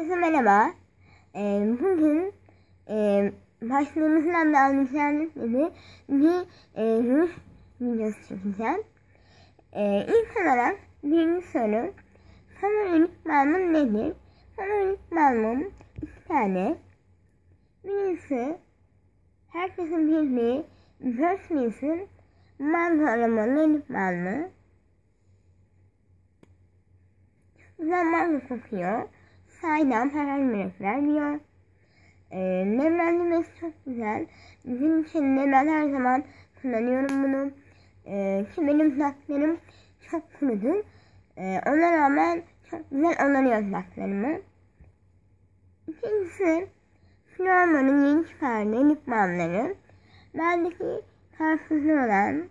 Herkese merhaba. Ee, bugün e, başlığımızdan da anlayacağınız gibi bir e, Rus videosu çekeceğim. E, ilk olarak birinci soru. Favorilik malmum nedir? Favorilik malmum iki tane. Birincisi herkesin bildiği Willis'in Mango aramalı malmı. Güzel mango kokuyor saydam herhangi bir vermiyor. E, nemlendirmesi çok güzel. Bizim için ben her zaman kullanıyorum bunu. E, ki benim dudaklarım çok kurudu. E, ona rağmen çok güzel onarıyor dudaklarımı. İkincisi Florman'ın yeni çıkardığı lip balmları. Bendeki karpuzlu olan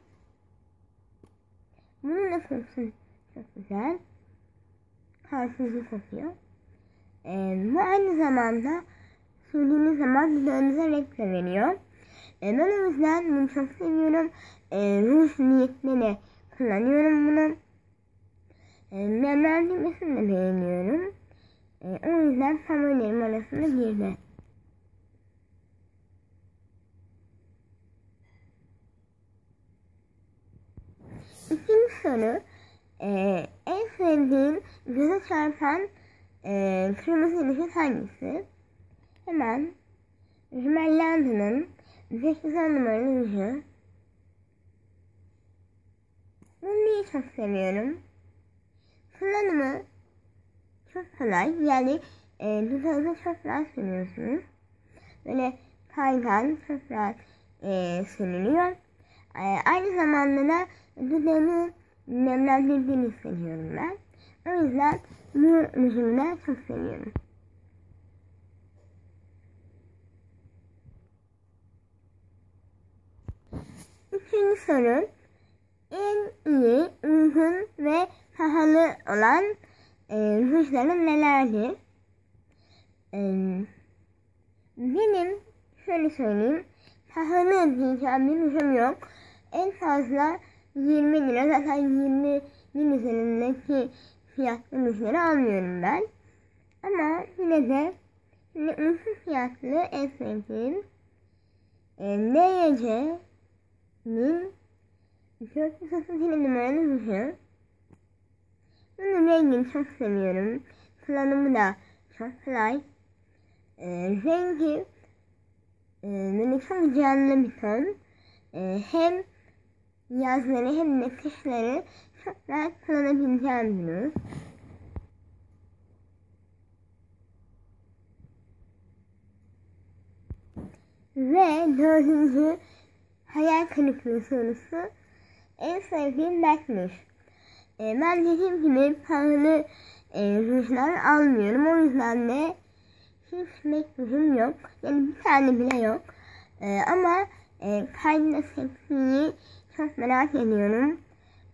bunun da kokusu çok güzel. Karpuzlu kokuyor. E, bu aynı zamanda sürdüğünüz zaman dudağınıza renk de veriyor. E, ben o yüzden bunu çok seviyorum. E, ruj niyetine kullanıyorum bunu. E, nemlendirmesini de beğeniyorum. E, o yüzden favorilerim arasında girdi. İkinci soru. E, en sevdiğin göze çarpan ee, kırmızı ışık hangisi? Hemen Rimmel London'ın 8 numaralı ışığı. Bunu niye çok seviyorum? Kullanımı çok kolay. Yani e, dudağınıza çok rahat sürüyorsunuz. Böyle kaygan çok rahat e, sürülüyor. E, aynı zamanda da dudağımı nemlendirdiğini hissediyorum ben. O yüzden bu rejimden çok seviyorum. Üçüncü soru. En iyi, uygun ve pahalı olan e, rujların nelerdir? E, benim şöyle söyleyeyim. Pahalı diyeceğim bir rujum yok. En fazla 20 lira zaten 20 bin üzerindeki fiyatlı müjdeleri almıyorum ben. Ama yine de yine uygun fiyatlı en sevdiğim e, NYC'nin 432 numaralı müjde. Bunun rengini çok seviyorum. Kullanımı da çok kolay. E, rengi e, böyle çok canlı bir ton. E, hem yazları hem de kışları çok rahat kullanabileceğim bir Ve dördüncü hayal kırıklığı sorusu en sevdiğim Batman. E, ben dediğim gibi pahalı e, rujlar almıyorum. O yüzden de hiç makyajım yok. Yani bir tane bile yok. E, ama e, Seksi'yi çok merak ediyorum.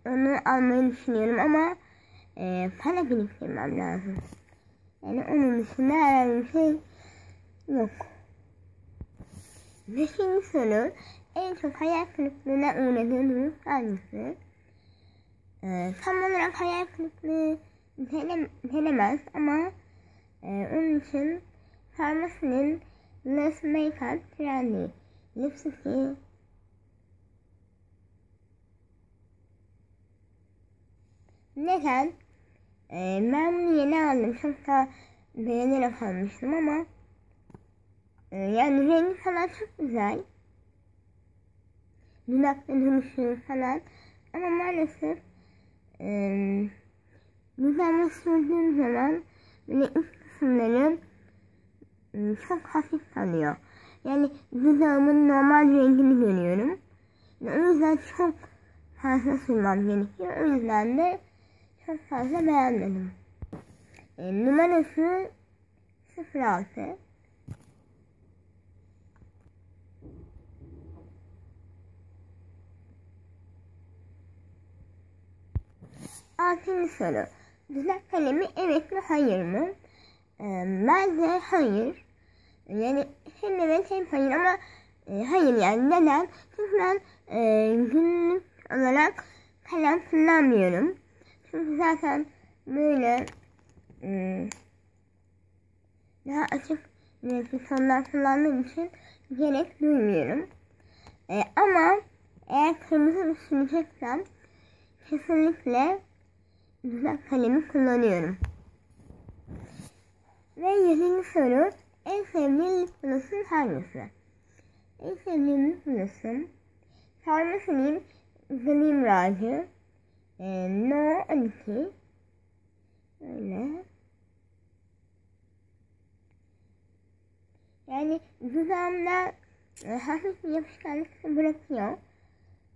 Onu almayı düşünüyorum ama e, para biriktirmem lazım. Yani onun dışında herhangi bir şey yok. Beşinci soru. En çok hayal kırıklığına uğradığınız hangisi? Ee, tam olarak hayal kırıklığı denem, denemez ama e, onun için farmasinin Less Makeup Trendy Lipstick'i Neden? Ee, ben bunu yeni aldım. Çok da beğenerek almıştım ama e, yani rengi falan çok güzel. Dudakta dönüşüyor falan. Ama maalesef e, dudağıma sürdüğüm zaman böyle üst kısımları e, çok hafif kalıyor. Yani dudağımın normal rengini görüyorum. O yüzden çok fazla sürmem gerekiyor. O yüzden de fazla beğenmedim. E, numarası 06. Altıncı soru. Dudak kalemi evet mi hayır mı? E, bence hayır. Yani hem evet hem hayır ama e, hayır yani neden? Çünkü ben e, günlük olarak kalem kullanmıyorum. Zaten böyle ım, daha açık tonlar kullandığım için gerek duymuyorum. E, ama eğer kırmızı düşüneceksem kesinlikle dudak kalemi kullanıyorum. Ve yedinci soru en sevdiğin lip gloss'un hangisi? En sevdiğim lip gloss'um Parmesan'ın Glim e, No 12 Öyle. Yani dudağımda e, hafif bir yapışkanlık bırakıyor.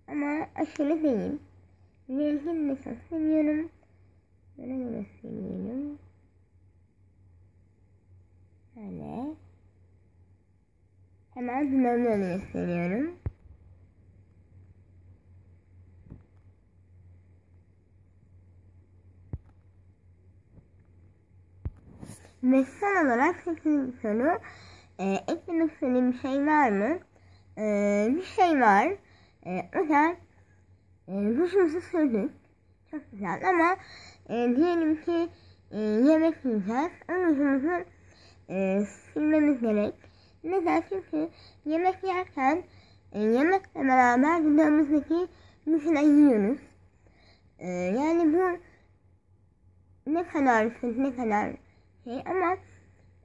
Ama aşırı değil. Rengini de çok seviyorum. Böyle de göstereyim. Böyle. Hemen dudağımda gösteriyorum. Ve son olarak sekizinci soru. E, eklemek istediğim bir şey var mı? E, bir şey var. E, o da e, rujumuzu sürdük. Çok güzel ama e, diyelim ki e, yemek yiyeceğiz. O rujumuzu e, silmemiz gerek. Neden? Çünkü yemek yerken e, yemekle beraber dudağımızdaki rujuna yiyoruz. E, yani bu ne kadar ne kadar şey ama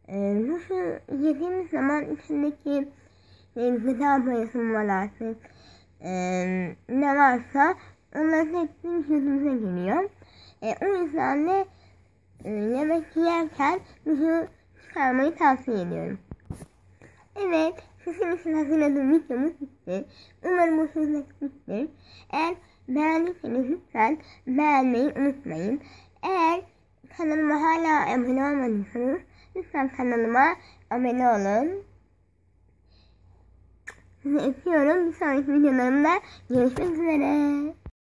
e, ruju yediğimiz zaman içindeki e, gıda boyası mı var artık e, ne varsa onların hepsi vücudumuza geliyor. E, o yüzden de e, yemek yerken ruju çıkarmayı tavsiye ediyorum. Evet, sizin için hazırladığım videomuz bitti. Umarım hoşunuza gitmiştir. Eğer beğendiyseniz lütfen beğenmeyi unutmayın. Eğer kanalıma hala abone olmadıysanız lütfen kanalıma abone olun. Sizi öpüyorum. Bir sonraki videolarımda görüşmek üzere.